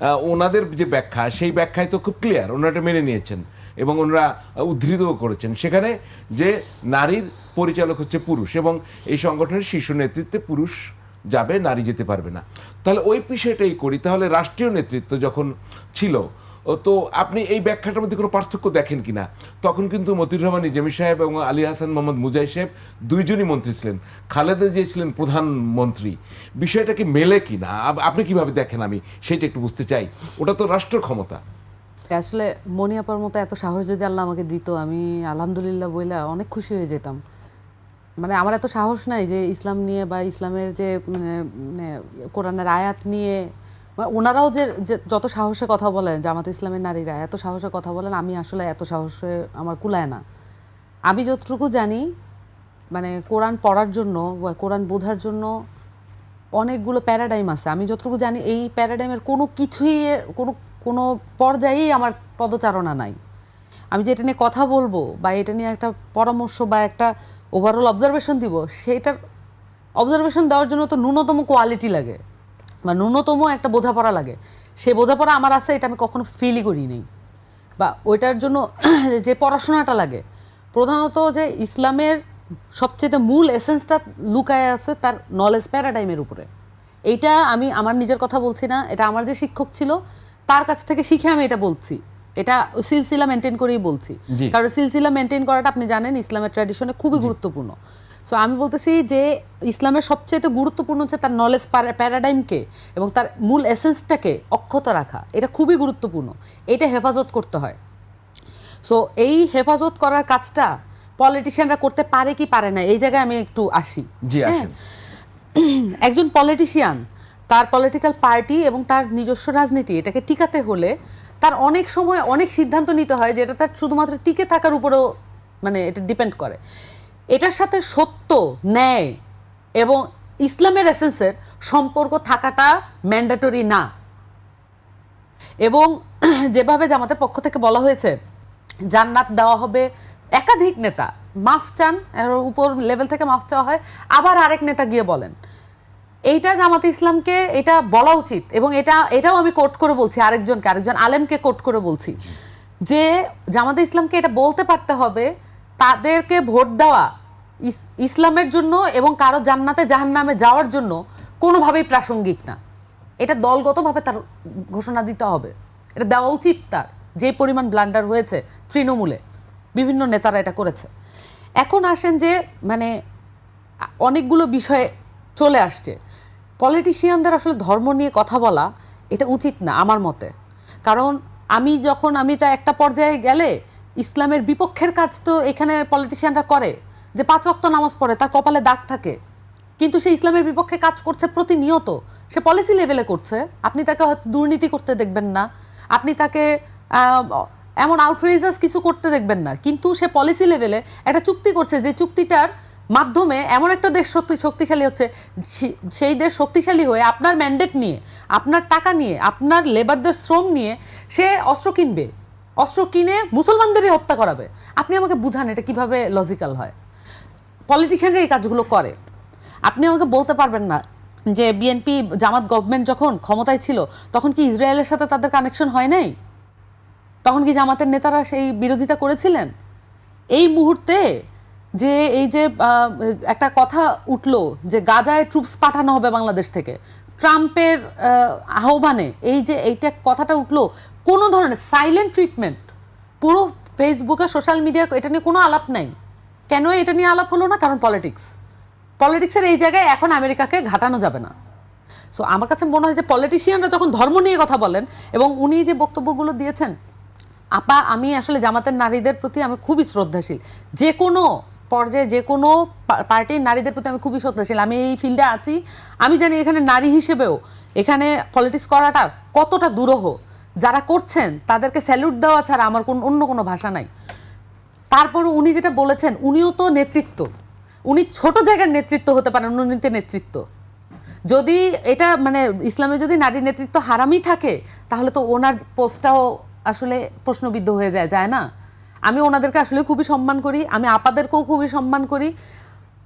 ওনাদের যে ব্যাখ্যা, সেই ব্যাখ্যায় তো খুব ক্লিয়ার ওনারা মেনে নিয়েছেন এবং ওনারা উদ্ধৃতও করেছেন। সেখানে যে নারীর পরিচালক হচ্ছে পুরুষ এবং এই সংগঠনের শীর্ষ নেতৃত্বে পুরুষ যাবে, নারী যেতে পারবে না। তাহলে ওই বিষয়টাই করি, তাহলে রাষ্ট্রীয় নেতৃত্ব যখন ছিল তো আপনি এই ব্যাখ্যাটার মধ্যে কোনো পার্থক্য দেখেন কিনা? তখন কিন্তু মতিউর রহমান, নিজামী সাহেব এবং আলী হাসান মোহাম্মদ মুজাই সাহেব দুইজনই মন্ত্রী ছিলেন। খালেদা জিয়া ছিলেন প্রধানমন্ত্রী। বিষয়টা কি মেলে কিনা? আপ- আপনি কীভাবে দেখেন আমি? সেটা একটু বুঝতে চাই। ওটা তো রাষ্ট্র ক্ষমতা। আসলে মনি আপার মতো এত সাহস যদি আল্লাহ আমাকে দিত, আমি আলহামদুলিল্লাহ বইলা অনেক খুশি হয়ে যেতাম। মানে আমার এত সাহস নাই যে ইসলাম নিয়ে বা ইসলামের যে মানে মানে কোরআনের আয়াত নিয়ে মানে ওনারাও যে যত সাহসে কথা বলেন, জামাত ইসলামের নারীরা এত সাহসে কথা বলেন, আমি আসলে এত সাহসে আমার কুলায় না। আমি যতটুকু জানি মানে কোরআন পড়ার জন্য বা কোরআন বোঝার জন্য অনেকগুলো প্যারাডাইম আছে। আমি যতটুকু জানি, এই প্যারাডাইমের কোনো কিছুই, কোনো কোনো পর্যায়েই আমার পদচারণা নাই। আমি যে এটা নিয়ে কথা বলব বা এটা নিয়ে একটা পরামর্শ বা একটা ওভারঅল অবজারভেশন দিব, সেটার অবজারভেশন দেওয়ার জন্য তো ন্যূনতম কোয়ালিটি লাগে। বা ন্যূনতম একটা বোঝাপড়া লাগে। সে বোঝাপড়া আমার আছে এটা আমি কখনো ফিলই করি নেই। বা ওইটার জন্য যে পড়াশোনাটা লাগে প্রধানত যে ইসলামের সবচেয়ে মূল এসেন্সটা লুকায় আছে তার নলেজ প্যারাডাইমের উপরে। এইটা আমি আমার নিজের কথা বলছি না এটা আমার যে শিক্ষক ছিল তার কাছ থেকে শিখে আমি এটা বলছি। এটা সিলসিলা মেনটেন করেই বলছি। কারণ সিলসিলা মেনটেন করাটা আপনি জানেন ইসলামের ট্র্যাডিশনে খুবই গুরুত্বপূর্ণ। সো আমি বলতেছি যে ইসলামের সবচেয়ে গুরুত্বপূর্ণ হচ্ছে তার নলেজ প্যারাডাইমকে এবং তার মূল এসেন্সটাকে অক্ষত রাখা। এটা খুবই গুরুত্বপূর্ণ। এটা হেফাজত করতে হয়। সো এই হেফাজত করার কাজটা পলিটিশিয়ানরা করতে পারে কি পারে না এই জায়গায় আমি একটু আসি। হ্যাঁ? একজন পলিটিশিয়ান তার পলিটিক্যাল পার্টি এবং তার নিজস্ব রাজনীতি এটাকে টিকাতে হলে তার অনেক সময় অনেক সিদ্ধান্ত নিতে হয় যেটা তার শুধুমাত্র টিকে থাকার উপরেও মানে এটা ডিপেন্ড করে। এটার সাথে সত্য, ন্যায় এবং ইসলামের এসেন্সের সম্পর্ক থাকাটা ম্যান্ডেটরি না। এবং যেভাবে জামাতের পক্ষ থেকে বলা হয়েছে, জান্নাত দেওয়া হবে একাধিক নেতা, মাফ চান উপর লেভেল থেকে মাফ চাওয়া হয়, আবার আরেক নেতা গিয়ে বলেন। এইটা জামাত ইসলামকে এটা বলা উচিত এবং এটা, এটাও আমি কোট করে বলছি আরেকজনকে, আরেকজন আলেমকে কোট করে বলছি যে জামাত ইসলামকে এটা বলতে পারতে হবে তাদেরকে ভোট দেওয়া ইসলামের জন্য এবং কারও জান্নাতে জাহান্নামে যাওয়ার জন্য কোনোভাবেই প্রাসঙ্গিক না। এটা দলগতভাবে তার ঘোষণা দিতে হবে। এটা দেওয়া উচিত তার। যে পরিমাণ ব্লান্ডার হয়েছে তৃণমূলে, বিভিন্ন নেতারা এটা করেছে। এখন আসেন যে মানে অনেকগুলো বিষয়ে চলে আসছে। পলিটিশিয়ানদের আসলে ধর্ম নিয়ে কথা বলা এটা উচিত না আমার মতে। কারণ আমি যখন আমি তা একটা পর্যায়ে গেলে ইসলামের বিপক্ষের কাজ তো এখানে পলিটিশিয়ানরা করে, যে পাঁচ অক্ত নামাজ পড়ে, তার কপালে দাগ থাকে। কিন্তু সে ইসলামের বিপক্ষে কাজ করছে প্রতিনিয়ত। সে পলিসি লেভেলে করছে। আপনি তাকে হয়তো দুর্নীতি করতে দেখবেন না। আপনি তাকে এমন আউটরেজাস কিছু করতে দেখবেন না। কিন্তু সে পলিসি লেভেলে একটা চুক্তি করছে, যে চুক্তিটার মাধ্যমে এমন একটা দেশ শক্তি, শক্তিশালী হচ্ছে সেই দেশ শক্তিশালী হয়ে আপনার ম্যান্ডেট নিয়ে, আপনার টাকা নিয়ে, আপনার লেবারদের শ্রম নিয়ে সে অস্ত্র কিনবে। অস্ত্র কিনে মুসলমানদেরই হত্যা করাবে। আপনি আমাকে বুঝান এটা কীভাবে লজিক্যাল হয়। পলিটিশিয়ানরা এই কাজগুলো করে। আপনি আমাকে বলতে পারবেন না যে বিএনপি জামাত গভর্নমেন্ট যখন ক্ষমতায় ছিল, তখন কি ইসরায়েলের সাথে তাদের কানেকশন হয় নাই? তখন কি জামাতের নেতারা সেই বিরোধিতা করেছিলেন? এই মুহূর্তে যে, এই যে একটা কথা উঠল যে গাজায় ট্রুপস পাঠানো হবে বাংলাদেশ থেকে, ট্রাম্পের আহ্বানে এই যে এইটা কথাটা উঠল কোনো ধরনের সাইলেন্ট ট্রিটমেন্ট পুরো ফেসবুকে সোশ্যাল মিডিয়া এটা নিয়ে কোনো আলাপ নাই। কেন এটা নিয়ে আলাপ হলো না? কারণ পলিটিক্স পলিটিক্সের এই জায়গায় এখন আমেরিকাকে ঘাটানো যাবে না। সো আমার কাছে মনে হয় যে পলিটিশিয়ানরা যখন ধর্ম নিয়ে কথা বলেন এবং উনি যে বক্তব্যগুলো দিয়েছেন, আপা, আমি আসলে জামাতের নারীদের প্রতি আমি খুবই শ্রদ্ধাশীল। যে কোনো পর্যায়ে, যে কোনো পার্টির নারীদের প্রতি আমি খুবই শ্রদ্ধাশীল। আমি এই ফিল্ডে আছি। আমি জানি এখানে নারী হিসেবেও এখানে পলিটিক্স করাটা কতটা দুরূহ। যারা করছেন, তাদেরকে স্যালুট দেওয়া ছাড়া আমার কোন অন্য কোনো ভাষা নাই। তারপর উনি যেটা বলেছেন, উনিও তো নেতৃত্ব। উনি ছোট জায়গার নেতৃত্ব হতে পারেন উনি তো নেতৃত্ব। যদি এটা মানে ইসলামে যদি নারী নেতৃত্ব হারামই থাকে, তাহলে তো ওনার পোস্টটাও আসলে প্রশ্নবিদ্ধ হয়ে যায় যায় না? আমি ওনাদেরকে আসলে খুবই সম্মান করি, আমি আপাদেরকেও খুবই সম্মান করি।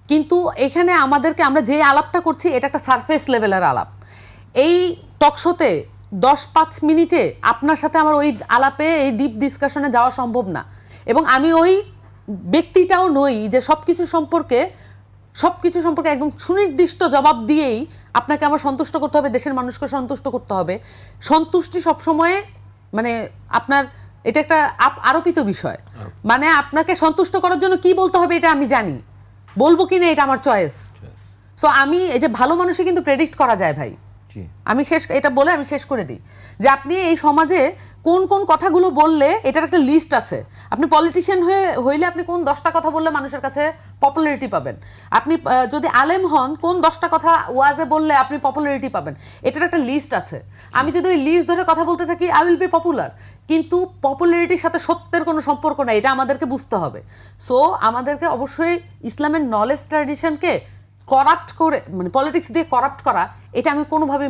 কিন্তু এখানে আমাদেরকে আমরা যে আলাপটা করছি, এটা একটা সারফেস লেভেলের আলাপ। এই টকশোতে দশ পাঁচ মিনিটে আপনার সাথে আমার ওই আলাপে এই ডিপ ডিসকাশনে যাওয়া সম্ভব না। এবং আমি ওই ব্যক্তিটাও নই যে সব কিছু সম্পর্কে সব কিছু সম্পর্কে একদম সুনির্দিষ্ট জবাব দিয়েই আপনাকে আমার সন্তুষ্ট করতে হবে দেশের মানুষকে সন্তুষ্ট করতে হবে। সন্তুষ্টি সবসময় মানে আপনার এটা একটা আপ- আরোপিত বিষয়। মানে আপনাকে সন্তুষ্ট করার জন্য কি বলতে হবে এটা আমি জানি। বলব কি না এটা আমার চয়েস সো আমি এই যে ভালো মানুষই কিন্তু প্রেডিক্ট করা যায় ভাই। আমি শেষ, এটা বলে আমি শেষ করে দিই। যে আপনি এই সমাজে কোন কোন কথাগুলো বললে এটার একটা লিস্ট আছে। আপনি পলিটিশিয়ান হয়ে, হইলে আপনি কোন দশটা কথা বললে মানুষের কাছে পপুলারিটি পাবেন? আপনি যদি আলেম হন, কোন দশটা কথা ওয়াজে বললে আপনি পপুলারিটি পাবেন? এটার একটা লিস্ট আছে। আমি যদি ওই লিস্ট ধরে কথা বলতে থাকি আই উইল বি পপুলার কিন্তু পপুলারিটির সাথে সত্যের কোনো সম্পর্ক নাই, এটা আমাদেরকে বুঝতে হবে। সো আমাদেরকে অবশ্যই ইসলামের নলেজ ট্র্যাডিশনকে করাপ্ট করে মানে পলিটিক্স দিয়ে করাপ্ট করা এটা আমি কোনোভাবে